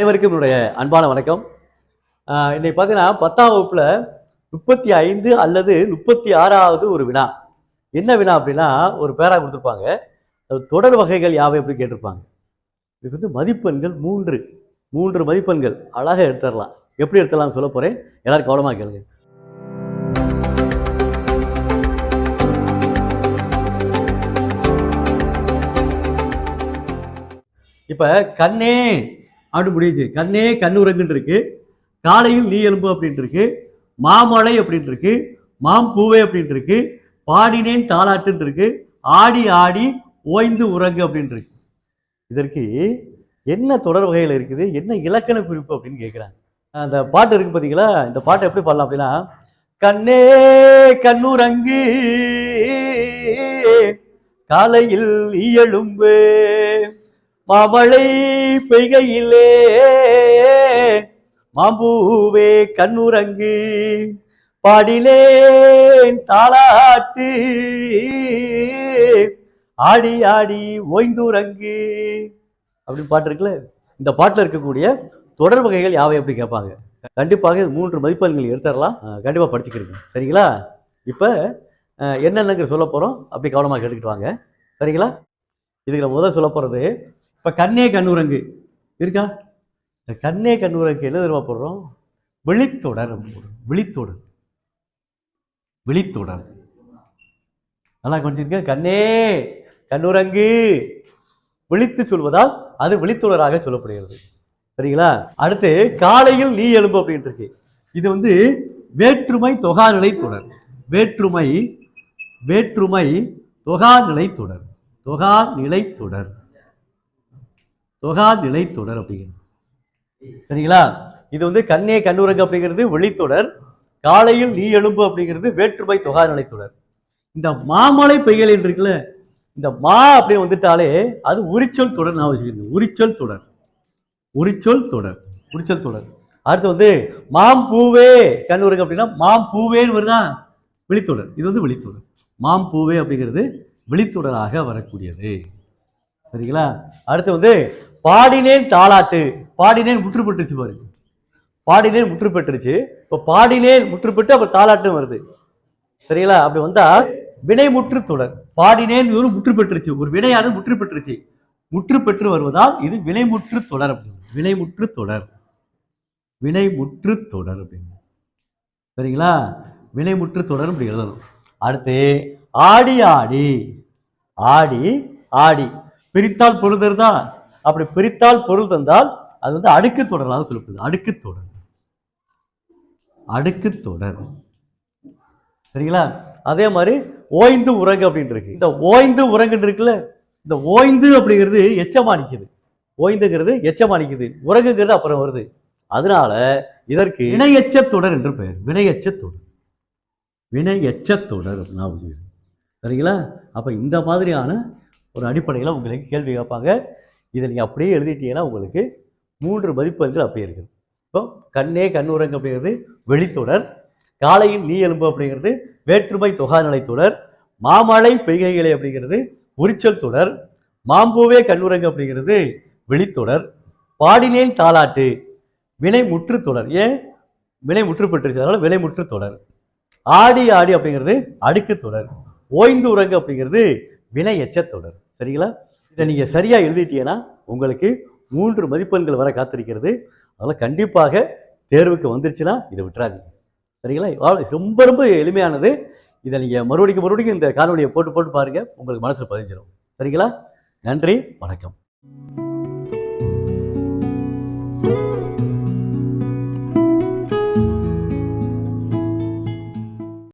அனைவருக்கும் என்னுடைய அன்பான வணக்கம். இன்னைக்கு பார்த்தீங்கன்னா பத்தாம் வகுப்புல முப்பத்தி ஐந்து அல்லது முப்பத்தி ஆறாவது ஒரு வினா. என்ன வினா அப்படின்னா ஒரு பேரா கொடுத்துருப்பாங்க. தொடர் வகைகள் யாவை அப்படி கேட்டிருப்பாங்க. இதுக்கு வந்து மதிப்பெண்கள் மூன்று. மூன்று மதிப்பெண்கள். அழகாக எடுத்துடலாம். எப்படி எடுத்துடலாம் சொல்ல போறேன். எல்லாரும் கவனமாக கேளுங்க. இப்போ கண்ணே அப்படி முடிஞ்சு கண்ணே கண்ணுரங்குன்னு இருக்கு காலையில் நீ எலும்பு அப்படின்ட்டு இருக்கு மாமழை அப்படின்ட்டு இருக்கு அப்படின்ட்டு இருக்கு பாடினேன் தாலாட்டுன்னு இருக்கு ஆடி ஆடி ஓய்ந்து உறங்கு அப்படின்ட்டு இருக்கு இதற்கு என்ன தொடர் வகையில் இருக்குது? என்ன இலக்கண குறிப்பு அப்படின்னு கேட்குறாங்க அந்த பாட்டு இருக்கு பார்த்தீங்களா இந்த பாட்டை எப்படி பாடலாம் அப்படின்னா கண்ணே கண்ணுரங்கு காலையில் இயலும்பு மாமழை பெய்கையிலே. மாம்பூவே கண்ணுரங்கு பாடிலேன் தாளாட்டு. ஆடி ஆடி ஓய்ந்துரங்கு அப்படின்னு பாட்டு இருக்குல்ல? இந்த பாட்டில் இருக்கக்கூடிய தொடர் வகைகள் யாவை அப்படி கேட்பாங்க? கண்டிப்பாக இது மூன்று மதிப்பெண்கள் எடுத்துடலாம். கண்டிப்பாக படிச்சுக்கிறீங்க சரிங்களா? இப்போ என்னென்னங்கிற சொல்ல போகிறோம் அப்படி கவனமாக கேட்டுக்கிட்டு வாங்க. சரிங்களா? இதுக்கு நம்ம முதல் சொல்ல போகிறது இப்போ கண்ணே கண்ணுரங்கு. இருக்கா? இந்த கண்ணே கண்ணுரங்கு என்ன தெரியுமா போடுறோம்? விழித்தொடர் விழித்தொடர். விழித்தொடர். நல்லா கொஞ்சிருக்க கண்ணே கண்ணுரங்கு. விழித்து சொல்வதால் அது விழித்தொடராக சொல்லப்படுகிறது. சரிங்களா? அடுத்து காலையில் நீ எலும்பு அப்படின்ட்டு இருக்கு. இது வந்து வேற்றுமை தொகாநிலை தொடர். வேற்றுமை வேற்றுமை தொகாநிலை தொடர். தொகாநிலை தொடர். தொகாநிலை தொடர் அப்படிங்கிறது. சரிங்களா? இது வந்து கண்ணே கண்ணுரங்கு அப்படிங்கிறது வெளித்தொடர் காலையில் நீ எழும்பு அப்படிங்கிறது வேற்றுமை தொகாநிலை தொடர் இந்த மாமலை பெய்யல் என்று இருக்குல்ல இந்த மா அப்படியே வந்துட்டாலே அது உரிச்சொல் தொடர் நான் வச்சுக்கோங்க. உரிச்சொல் தொடர். உரிச்சொல் தொடர். உரிச்சொல் தொடர். அடுத்து வந்து மாம் பூவே கண்ணுரங்கு அப்படின்னா மாம் பூவேன்னு வருதா? விழித்தொடர் இது வந்து விழித்தொடர் மாம் பூவே அப்படிங்கிறது விழித்தொடராக வரக்கூடியது. சரிங்களா? அடுத்து வந்து பாடினேன் தாளாட்டு. பாடினேன் முற்று பெற்றுச்சு பாருங்க பாடினேன் முற்று பெற்றுச்சு இப்போ பாடினேன் முற்று பெற்று அப்புறம் தாளாட்டும் வருது. சரிங்களா? அப்படி வந்தா வினைமுற்று தொடர். பாடினேன் ஒரு முற்று பெற்றுச்சு ஒரு வினையானது முற்று பெற்றுச்சு முற்று பெற்று வருவதால் இது வினைமுற்று தொடர் அப்படின்னு வினைமுற்று தொடர். வினைமுற்று தொடர் அப்படின்னு சரிங்களா? வினைமுற்று தொடர் அப்படி எழுதணும். அடுத்து ஆடி ஆடி. ஆடி ஆடி. பிரித்தால் பொழுதர் தான் அப்படி பிரித்தால் பொருள் தந்தால் அது வந்து அடுக்கு தொடராக சொல்லப்படுது. அடுக்கு தொடர். அடுக்கு தொடர். சரிங்களா? அதே மாதிரி ஓய்ந்து உறங்கு அப்படின்னு இருக்கு. இந்த ஓய்ந்து உறங்குன்னு இருக்குல்ல இந்த ஓய்ந்து அப்படிங்கிறது எச்சமானிக்குது. ஓய்ந்துங்கிறது எச்சமானிக்குது. உறங்குங்கிறது அப்புறம் வருது. அதனால இதற்கு வினையச்ச தொடர் என்று பெயர். வினையச்ச தொடர். வினையச்ச தொடர் நான் சரிங்களா? அப்போ இந்த மாதிரியான ஒரு அடிப்படையில் உங்களுக்கு கேள்வி கேட்பாங்க. இதை நீங்கள் அப்படியே எழுதிட்டீங்கன்னா உங்களுக்கு மூன்று மதிப்பெண்கள் அப்படியே இருக்குது இப்போ கண்ணே கண்ணுரங்கு அப்படிங்கிறது வெளித்தொடர் காலையில் நீ எலும்பு அப்படிங்கிறது வேற்றுமை தொகாநிலை தொடர் மாமழை பெய்கைகளை அப்படிங்கிறது உரிச்சல் தொடர் மாம்பூவே கண்ணுரங்கு அப்படிங்கிறது வெளித்தொடர் பாடினேன் தாலாட்டு வினை முற்று தொடர். ஏன்? வினை முற்று பெற்றுச்சு வினை முற்று தொடர். ஆடி ஆடி அப்படிங்கிறது அடுக்கு தொடர். ஓய்ந்து உறங்கு அப்படிங்கிறது வினை எச்சத் தொடர். சரிங்களா? இதை நீங்கள் சரியாக எழுதிட்டீங்கன்னா உங்களுக்கு மூன்று மதிப்பெண்கள் வர காத்திருக்கிறது. அதனால் கண்டிப்பாக தேர்வுக்கு வந்துருச்சுன்னா இதை விட்டுறாதீங்க. சரிங்களா? ரொம்ப ரொம்ப எளிமையானது. இதை நீங்கள் மறுபடியும் மறுபடியும் இந்த காணொலியை போட்டு போட்டு பாருங்கள் உங்களுக்கு மனசில் பதிஞ்சிடும் சரிங்களா? நன்றி வணக்கம்.